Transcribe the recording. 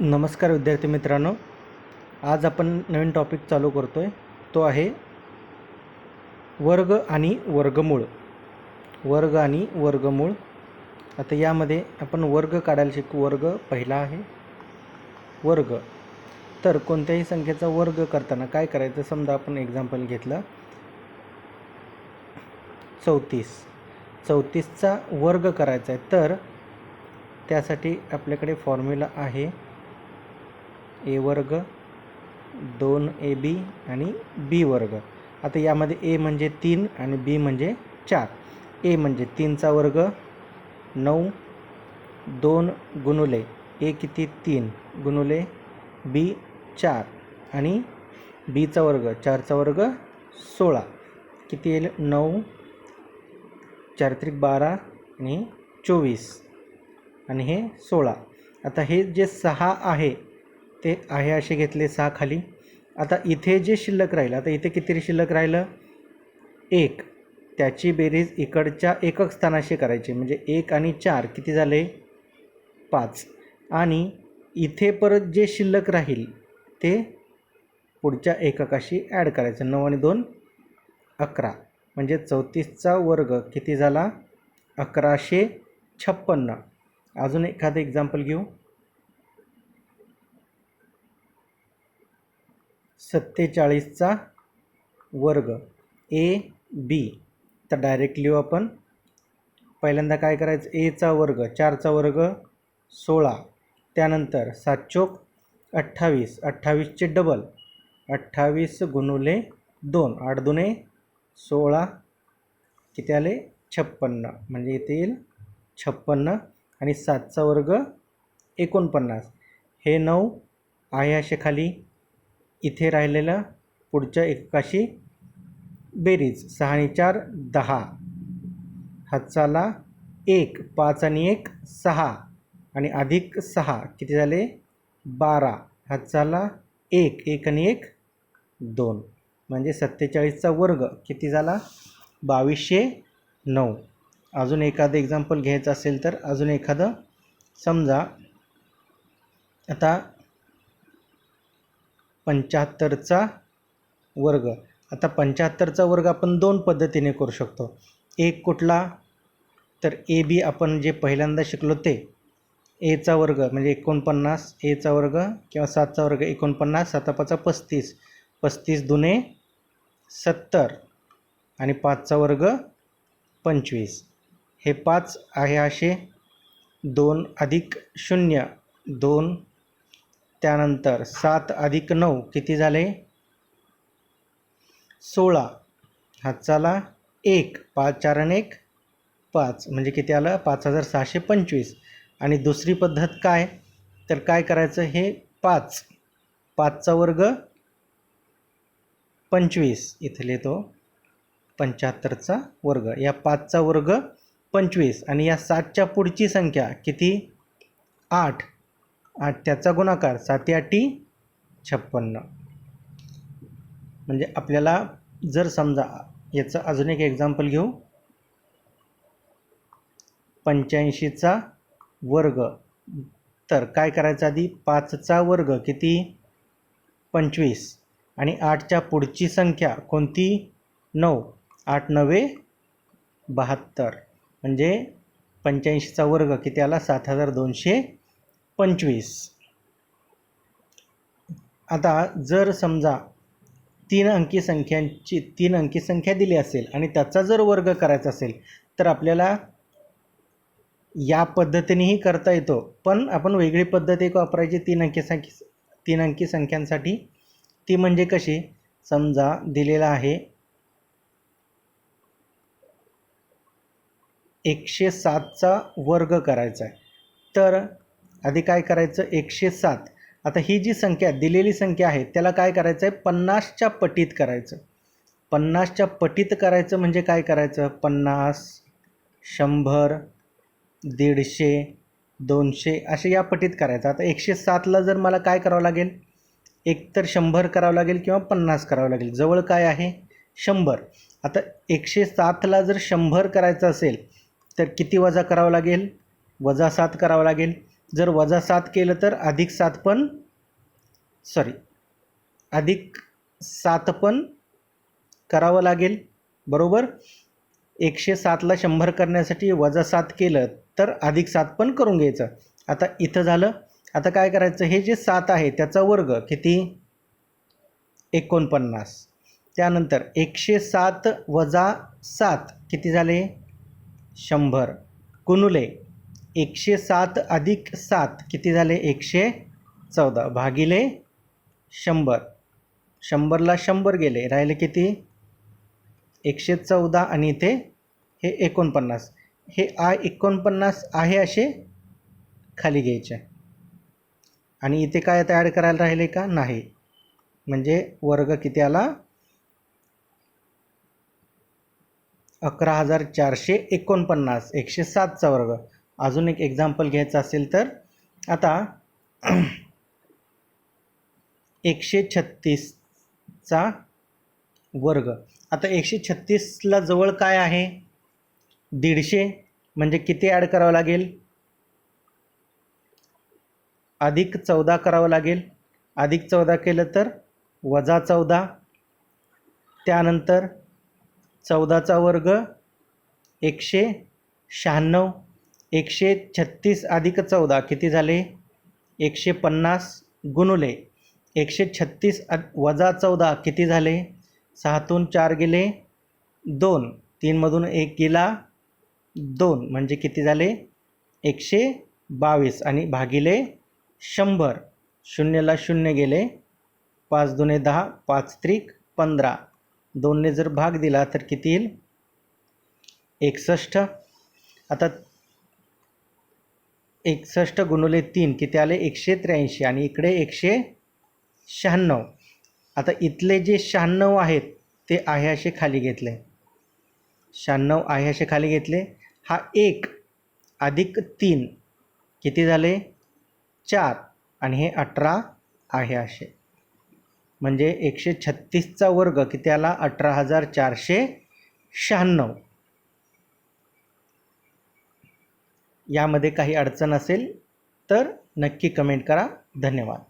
नमस्कार विद्यार्थी मित्रांनो. आज आपण नवीन टॉपिक चालू करतो आहे तो आहे वर्ग आणि वर्गमूळ. वर्ग आणि वर्गमूळ. आता यामध्ये आपण वर्ग काढायला शिकू. वर्ग पहिला आहे. वर्ग. तर कोणत्याही संख्येचा वर्ग करताना काय करायचं? समजा आपण एक्झाम्पल घेतलं. चौतीस. चौतीसचा वर्ग करायचा आहे. तर त्यासाठी आपल्याकडे फॉर्म्युला आहे. ए वर्ग दोन ए बी आणि बी वर्ग. आता यामध्ये ए म्हणजे तीन आणि बी म्हणजे चार. ए म्हणजे तीनचा वर्ग नऊ दोन गुणुले. ए किती? तीन गुणुले बी चार. आणि बीचा वर्ग चारचा वर्ग सोळा. किती येईल? नऊ चार त्रिक बारा आणि चोवीस. आणि हे सोळा. आता हे जे सहा आहे ते आहे असे घेतले सहा खाली. आता इथे जे शिल्लक राहिलं आता इथे किती शिल्लक राहिलं? एक. त्याची बेरीज इकडच्या एकक स्थानाशी करायची म्हणजे एक आणि चार किती झाले? पाच. आणि इथे परत जे शिल्लक राहील ते पुढच्या एककाशी ॲड करायचं. नऊ आणि दोन अकरा. म्हणजे चौतीसचा वर्ग किती झाला? अकराशे छप्पन्न. अजून एखादं एक्झाम्पल घेऊ? सत्तेचाळीसचा वर्ग. A B. तर डायरेक्ट लिहू आपण. पहिल्यांदा काय करायचं? एचा वर्ग चारचा वर्ग सोळा. त्यानंतर सात चोक अठ्ठावीस. अठ्ठावीसचे डबल अठ्ठावीस गुणुले दोन. आठ दुने सोळा. किती आले? छप्पन्न. म्हणजे इथे येईल छप्पन्न. आणि सातचा वर्ग एकोणपन्नास. हे नऊ आहे असे खाली. इथे राहिलेलं पुढच्या एकाशी बेरीज. सहा आणि चार दहा. हातचाला एक पाच आणि एक सहा. आणि अधिक सहा किती झाले? बारा. हातचाला एक एक आणि एक दोन. म्हणजे सत्तेचाळीसचा वर्ग किती झाला? बावीसशे नऊ. अजून एखादं एक्झाम्पल घ्यायचं असेल तर अजून एखादं समजा. आता पंच्याहत्तरचा वर्ग. आता पंच्याहत्तरचा वर्ग आपण दोन पद्धतीने करू शकतो. एक कुठला? तर ए बी आपण जे पहिल्यांदा शिकलो ते. एचा वर्ग म्हणजे एकोणपन्नास एचा वर्ग किंवा सातचा वर्ग एकोणपन्नास सातापाचा पस्तीस. पस्तीस दुने सत्तर आणि पाचचा वर्ग पंचवीस. हे पाच आहे असे दोन अधिक शून्य दोन त्यानंतर सात अधिक नऊ किती झाले? सोळा. हातचाला एक पाच चार आणि एक पाच. म्हणजे किती आलं? पाच हजार सहाशे पंचवीस. आणि दुसरी पद्धत काय? तर काय करायचं? हे पाच. पाचचा वर्ग पंचवीस. इथे लिहितो. पंच्याहत्तरचा वर्ग. या पाचचा वर्ग पंचवीस. आणि या सातच्या पुढची संख्या किती? आठ. आठ त्याचा गुणाकार साती आठी छप्पन्न. म्हणजे आपल्याला जर समजा याचं अजून एक एक्झाम्पल घेऊ. पंच्याऐंशीचा वर्ग. तर काय करायचं आधी? पाचचा वर्ग किती? पंचवीस. आणि आठच्या पुढची संख्या कोणती? नऊ. आठ नवे बहात्तर. म्हणजे पंच्याऐंशीचा वर्ग किती आला? सात हजार दोनशे पंचवीस. आता जर समजा तीन अंकी संख्यांची तीन अंकी संख्या दिली असेल आणि त्याचा जर वर्ग करायचा असेल तर आपल्याला या पद्धतीनेही करता येतो. पण आपण वेगळी पद्धत एक वापरायची तीन अंकी संख्या तीन अंकी संख्यांसाठी. ती म्हणजे कशी? समजा दिलेला आहे एकशे सातचा वर्ग करायचा आहे. तर आधी काय करायचं? एकशे सात. आता ही जी संख्या दिलेली संख्या आहे त्याला काय करायचं आहे पन्नासच्या पटीत करायचं. पन्नासच्या पटीत करायचं म्हणजे काय करायचं? पन्नास शंभर दीडशे दोनशे असे या पटीत करायचं. आता एकशे सातला जर मला काय करावं लागेल? एकतर शंभर करावं लागेल किंवा पन्नास करावं लागेल. जवळ काय आहे? शंभर. आता एकशे सातला जर शंभर करायचं असेल तर किती वजा करावं लागेल? वजा सात करावं लागेल. जर वजा सात केलं तर अधिक सात पण सॉरी अधिक सात पण करावं लागेल. बरोबर? एकशे सातला शंभर करण्यासाठी वजा सात केलं तर अधिक सात पण करून घ्यायचं. आता इथं झालं. आता काय करायचं? हे जे सात आहे त्याचा वर्ग किती? एकोणपन्नास. त्यानंतर एकशे सात वजा सात किती झाले? शंभर. कुनुले एकशे सात अधिक सात किती झाले? एकशे चौदा. भागिले शंभर. शंभरला शंभर गेले. राहिले किती? एकशे चौदा आणि इथे हे एकोणपन्नास. हे आ एकोणपन्नास आहे असे खाली घ्यायचे. आणि इथे काय आता ॲड करायला राहिले का? नाही. म्हणजे वर्ग किती आला अकरा हजार चारशे एकोणपन्नास. एकशे सातचा वर्ग. अजून एक एक्झाम्पल घ्यायचं असेल तर आता एकशे छत्तीसचा वर्ग. आता एकशे छत्तीसला जवळ काय आहे? दीडशे. म्हणजे किती ॲड करावं लागेल? अधिक चौदा करावं लागेल. अधिक चौदा केलं तर वजा चौदा. त्यानंतर चौदाचा वर्ग एकशे शहाण्णव. एकशे छत्तीस अधिक चौदा किती झाले? एकशे पन्नास गुणुले. एकशे छत्तीस अद वजा चौदा किती झाले? सहातून चार गेले दोन. तीनमधून एक गेला दोन. म्हणजे किती झाले? एकशे बावीस. आणि भागिले शंभर. शून्यला शून्य गेले. पाच दुने दहा पाच त्रिक पंधरा. दोनने जर भाग दिला तर किती येईल? एकसष्ट. आता एकसष्ट गुणुले तीन किती आले? एकशे त्र्याऐंशी आणि इकडे एकशे शहाण्णव. आता इथले जे शहाण्णव आहेत ते आहे असे खाली घेतले. शहाण्णव आहे असे खाली घेतले. हा एक अधिक तीन किती झाले? चार. आणि हे अठरा आहे असे. म्हणजे एकशे छत्तीसचा वर्ग किती आला? अठरा हजार चारशे शहाण्णव. यामध्ये काही अडचण असेल तर नक्की कमेंट करा. धन्यवाद.